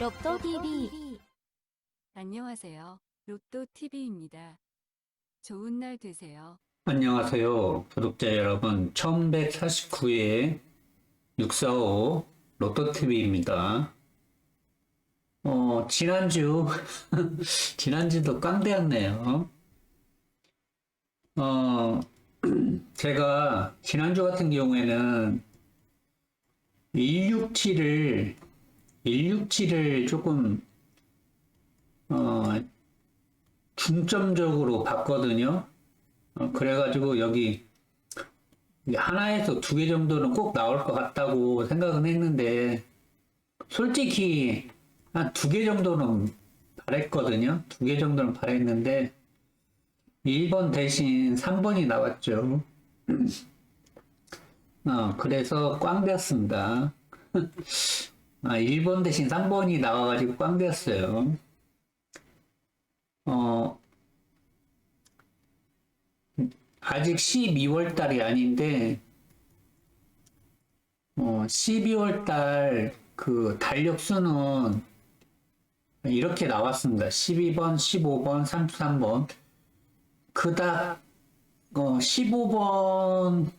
로또 TV 안녕하세요. 로또 TV입니다. 좋은 날 되세요. 안녕하세요. 구독자 여러분. 1149회 645 로또TV입니다. 어, 지난주, 지난주도 깡대였네요. 어, 제가 지난주 같은 경우에는 167을, 167을 조금, 어, 중점적으로 봤거든요. 어, 그래가지고 여기 하나에서 두 개 정도는 꼭 나올 것 같다고 생각은 했는데 솔직히 한 두 개 정도는 바랬거든요. 두 개 정도는 바랬는데 1번 대신 3번이 나왔죠. 어, 그래서 꽝 되었습니다. 아, 1번 대신 3번이 나와가지고 꽝 되었어요. 어, 아직 12월 달이 아닌데, 어, 12월 달 그 달력수는 이렇게 나왔습니다. 12번, 15번, 33번. 그닥, 어, 15번,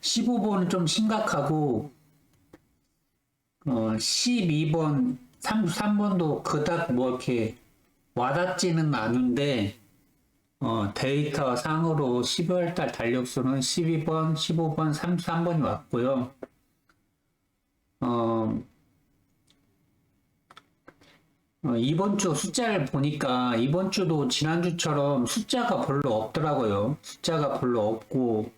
15번은 좀 심각하고, 어, 12번, 33번도 그닥 뭐 이렇게 와닿지는 않은데, 어, 데이터 상으로 12월 달 달력수는 12번, 15번, 33번이 왔고요. 어, 어, 이번 주 숫자를 보니까 이번 주도 지난주처럼 숫자가 별로 없더라고요. 숫자가 별로 없고,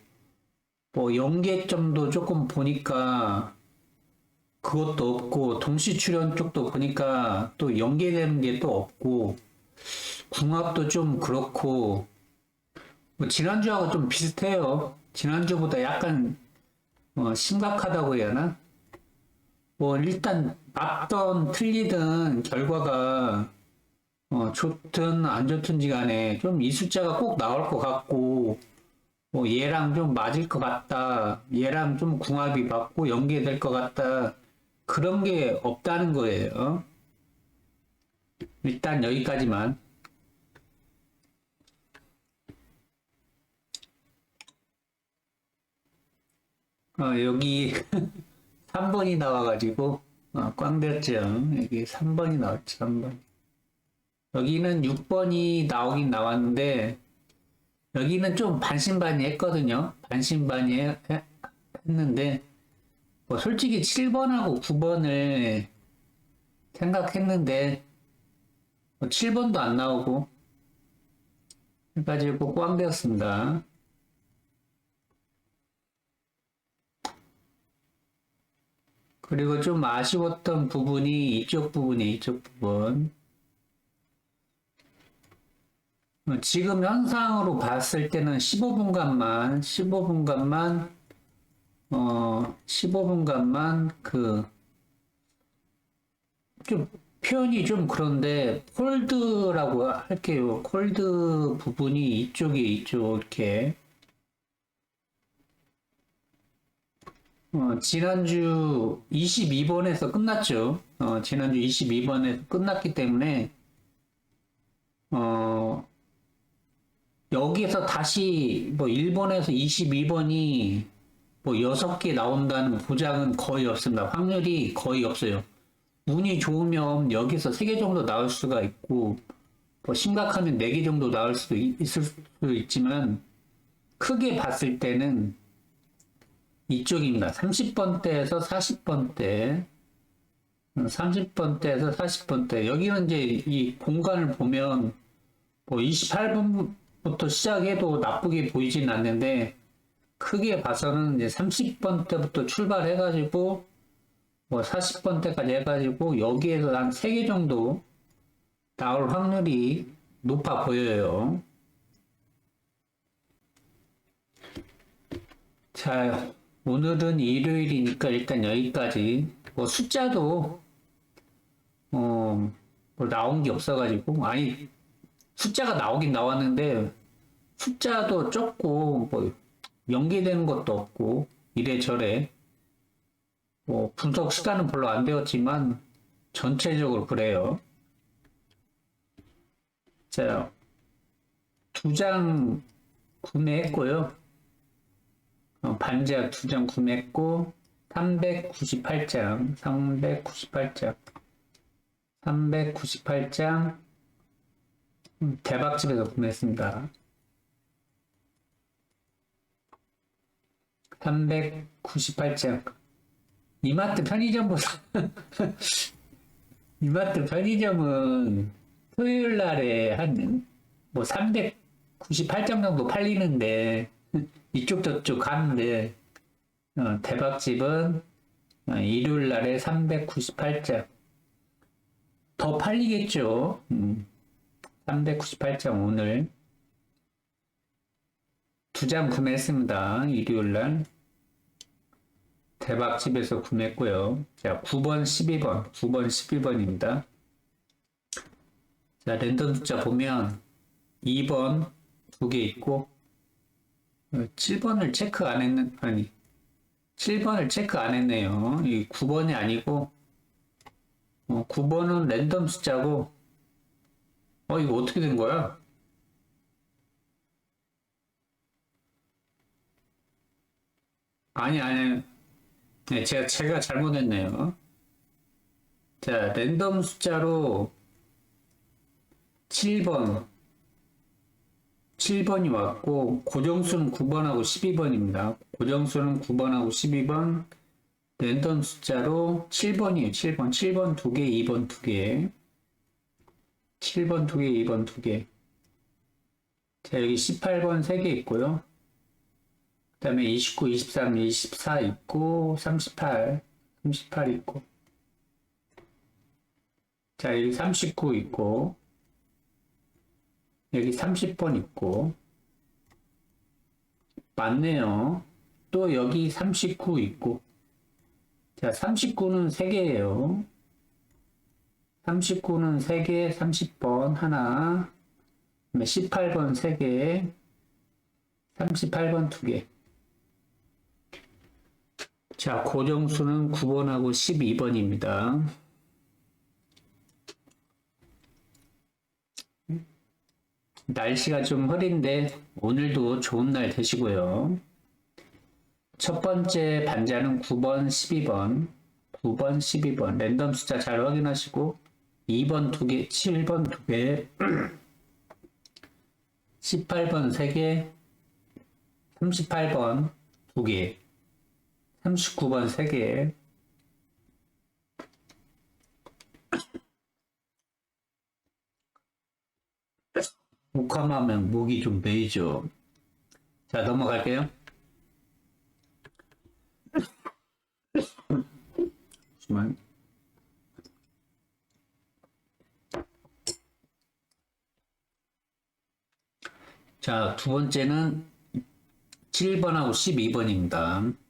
뭐 연계점도 조금 보니까 그것도 없고, 동시 출연 쪽도 보니까 또 연계되는 게 또 없고, 궁합도 좀 그렇고 뭐 지난주하고 좀 비슷해요. 지난주보다 약간 어, 심각하다고 해야 하나? 뭐 일단 맞던 틀리든 결과가 어, 좋든 안 좋든지 간에 좀 이 숫자가 꼭 나올 것 같고 뭐 얘랑 좀 맞을 것 같다. 얘랑 좀 궁합이 맞고 연계될 것 같다. 그런 게 없다는 거예요. 일단 여기까지만. 어, 여기 3번이 나와가지고 어, 꽝 됐죠. 여기 3번이 나왔죠. 3번. 여기는 6번이 나오긴 나왔는데 여기는 좀 반신반의 했거든요. 반신반의 해- 해- 했는데 뭐 솔직히 7번하고 9번을 생각했는데 7번도 안 나오고 해가지고 꽝 되었습니다. 그리고 좀 아쉬웠던 부분이 이쪽 부분이 이쪽 부분. 어, 지금 현상으로 봤을 때는 15분간만, 15분간만, 어, 15분간만 그, 좀 표현이 좀 그런데, 콜드라고 할게요. 콜드 부분이 이쪽에 이쪽 이렇게. 어, 지난주 22번에서 끝났죠. 어, 지난주 22번에서 끝났기 때문에, 어, 여기에서 다시 뭐 1번에서 22번이 뭐 6개 나온다는 보장은 거의 없습니다. 확률이 거의 없어요. 운이 좋으면 여기서 3개 정도 나올 수가 있고, 뭐 심각하면 4개 정도 나올 수도 있- 있을 수도 있지만, 크게 봤을 때는 이쪽입니다. 30번대에서 40번대. 30번대에서 40번대. 여기는 이제 이 공간을 보면 뭐 28번부터 시작해도 나쁘게 보이진 않는데 크게 봐서는 이제 30번대부터 출발해가지고 뭐 40번대까지 해가지고 여기에서 한 3개 정도 나올 확률이 높아 보여요. 자, 오늘은 일요일이니까 일단 여기까지. 뭐 숫자도 어, 뭐 나온 게 없어가지고 아니 숫자가 나오긴 나왔는데 숫자도 적고 뭐 연계되는 것도 없고 이래저래 뭐 분석 시간은 별로 안 되었지만 전체적으로 그래요. 자, 두 장 구매했고요. 어, 반지하 두 장 구매했고, 398장, 398장, 398장, 음, 대박집에서 구매했습니다. 398장. 이마트 편의점보다, 이마트 편의점은 토요일 날에 한, 뭐 398장 정도 팔리는데, 이쪽 저쪽 가는데, 어, 대박집은 어, 일요일 날에 398장. 더 팔리겠죠. 음, 398장 오늘 두 장 구매했습니다. 일요일 날. 대박집에서 구매했고요. 자, 9번, 12번. 9번, 12번입니다. 자, 랜덤 숫자 보면 2번 두 개 있고 7번을 체크 안 했는 아니 7번을 체크 안 했네요. 이 9번이 아니고 어, 9번은 랜덤 숫자고 어 이거 어떻게 된 거야? 아니 아니 네, 제가 제가 잘못했네요. 자 랜덤 숫자로 7번 7번이 왔고 고정수는 9번하고 12번입니다. 고정수는 9번하고 12번 랜덤 숫자로 7번이에요. 7번. 7번 2개, 2번 2개. 7번 2개, 2번 2개. 자, 여기 18번 3개 있고요. 그 다음에 29, 23, 24 있고 38, 38 있고 자, 여기 39 있고 여기 30번 있고 맞네요. 또 여기 39 있고 자 39는 3개예요. 39는 3개, 30번 하나, 그다음에 18번 3개, 38번 2개. 자, 고정수는 9번하고 12번입니다. 날씨가 좀 흐린데 오늘도 좋은 날 되시고요. 첫 번째 반자는 9번, 12번, 9번, 12번 랜덤 숫자 잘 확인하시고 2번 2개, 7번 2개, 18번 3개, 38번 2개, 39번 3개, 목함하면 목이 좀 메이죠. 자, 넘어갈게요. 잠시만. 자, 두 번째는 7번하고 12번입니다.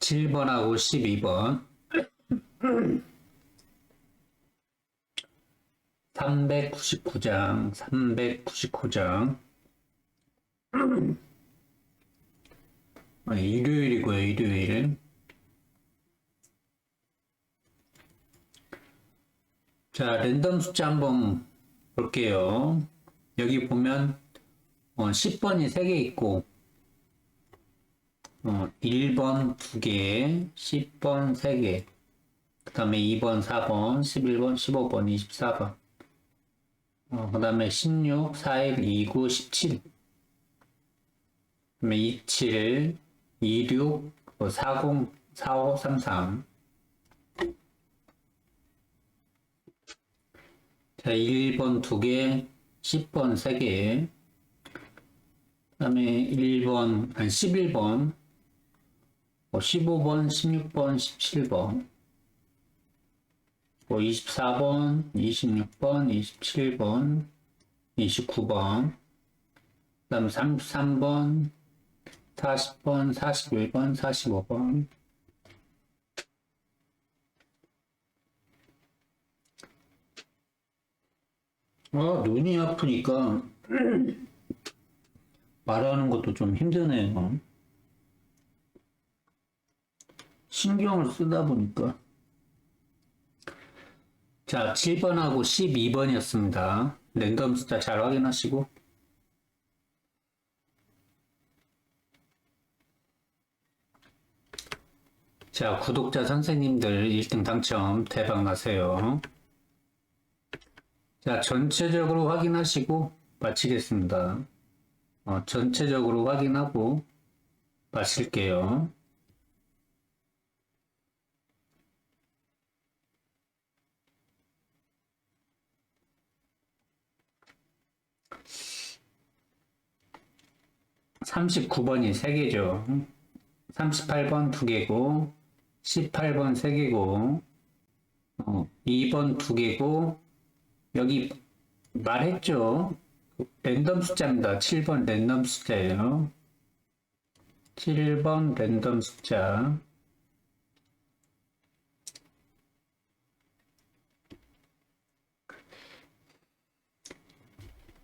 7번하고 12번. 399장, 399장. 아, 일요일이고요, 일요일. 자, 랜덤 숫자 한번 볼게요. 여기 보면 어, 10번이 3개 있고 어, 1번 2개, 10번 3개, 그 다음에 2번, 4번, 11번, 15번, 24번, 어, 그 다음에 16, 41, 29, 17, 그 다음에 27, 26, 뭐 40, 45, 33. 자, 1번 2개, 10번 3개, 그 다음에 1번, 아니 11번, 뭐 15번, 16번, 17번, 뭐 24번, 26번, 27번, 29번, 그 다음에 33번, 40번, 41번, 45번. 아, 눈이 아프니까 말하는 것도 좀 힘드네요. 신경을 쓰다 보니까. 자, 7번하고 12번이었습니다. 랜덤 숫자 잘 확인하시고. 자, 구독자 선생님들 1등 당첨 대박 나세요. 자, 전체적으로 확인하시고 마치겠습니다. 어, 전체적으로 확인하고 마칠게요. 삼십구 번이 세개죠 삼십팔 번 두개고 십팔 번 세개고 어, 2번 두개고 여기 말했죠? 랜덤 숫자입니다. 7번 랜덤 숫자예요. 7번 랜덤 숫자.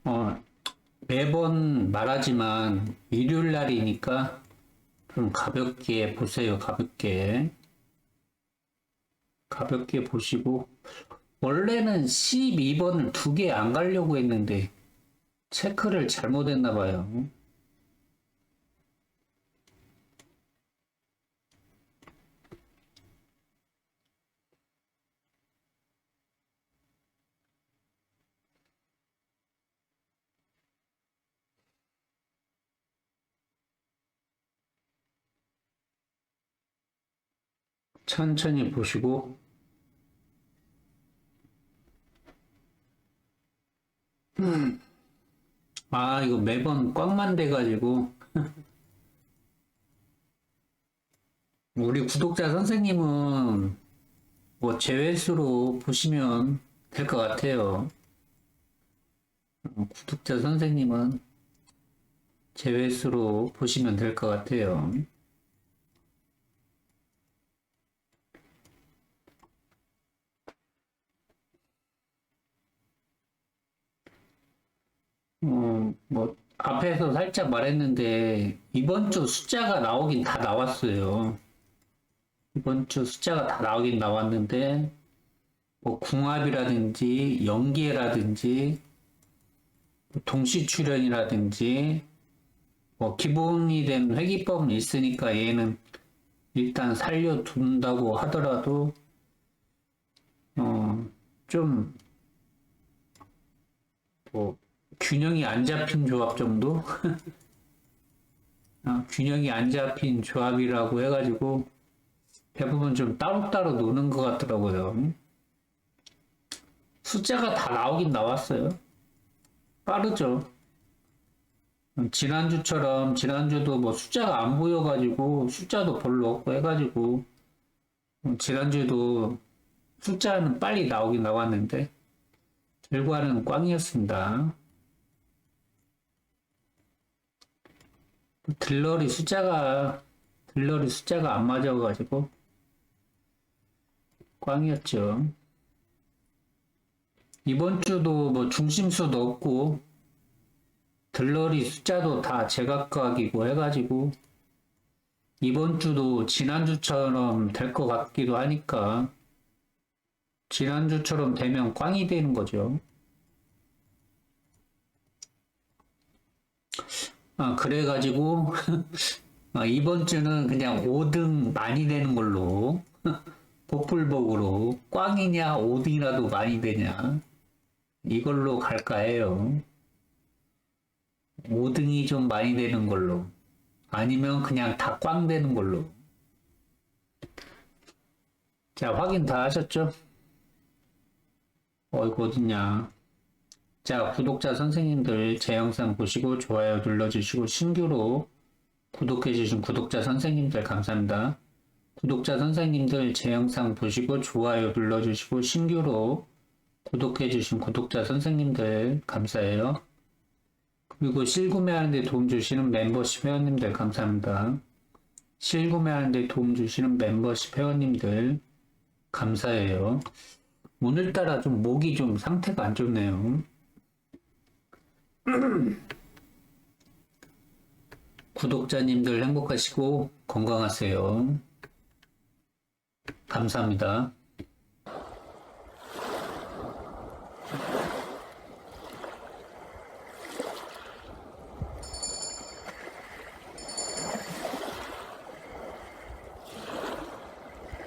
어, 매번 말하지만 일요일 날이니까 좀 가볍게 보세요. 가볍게. 가볍게 보시고 원래는 12번을 두 개 안 가려고 했는데 체크를 잘못했나 봐요. 천천히 보시고 아, 이거 매번 꽝만 돼가지고. 우리 구독자 선생님은 뭐 제외수로 보시면 될 것 같아요. 어, 구독자 선생님은 제외수로 보시면 될 것 같아요. 어, 뭐, 앞에서 살짝 말했는데, 이번 주 숫자가 나오긴 다 나왔어요. 이번 주 숫자가 다 나오긴 나왔는데, 뭐, 궁합이라든지, 연계라든지, 뭐 동시 출연이라든지, 뭐, 기본이 된 회기법은 있으니까 얘는 일단 살려둔다고 하더라도, 어, 좀, 뭐, 균형이 안 잡힌 조합 정도? 아, 균형이 안 잡힌 조합이라고 해가지고 대부분 좀 따로따로 노는 것 같더라고요. 숫자가 다 나오긴 나왔어요. 빠르죠. 지난주처럼 지난주도 뭐 숫자가 안 보여가지고 숫자도 별로 없고 해가지고 지난주도 숫자는 빨리 나오긴 나왔는데 결과는 꽝이었습니다. 들러리 숫자가 들러리 숫자가 안 맞아가지고 꽝이었죠. 이번 주도 뭐 중심수도 없고 들러리 숫자도 다 제각각이고 해가지고 이번 주도 지난주처럼 될 것 같기도 하니까 지난주처럼 되면 꽝이 되는 거죠. 아, 그래가지고, 아, 이번 주는 그냥 5등 많이 되는 걸로, 복불복으로, 꽝이냐, 5등이라도 많이 되냐, 이걸로 갈까 해요. 5등이 좀 많이 되는 걸로, 아니면 그냥 다 꽝 되는 걸로. 자, 확인 다 하셨죠? 어이구, 어딨냐. 자, 구독자 선생님들 제 영상 보시고 좋아요 눌러주시고 신규로 구독해주신 구독자 선생님들 감사합니다. 구독자 선생님들 제 영상 보시고 좋아요 눌러주시고 신규로 구독해주신 구독자 선생님들 감사해요. 그리고 실구매하는데 도움 주시는 멤버십 회원님들 감사합니다. 실구매하는데 도움 주시는 멤버십 회원님들 감사해요. 오늘따라 좀 목이 좀 상태가 안 좋네요. 구독자님들 행복하시고 건강하세요. 감사합니다.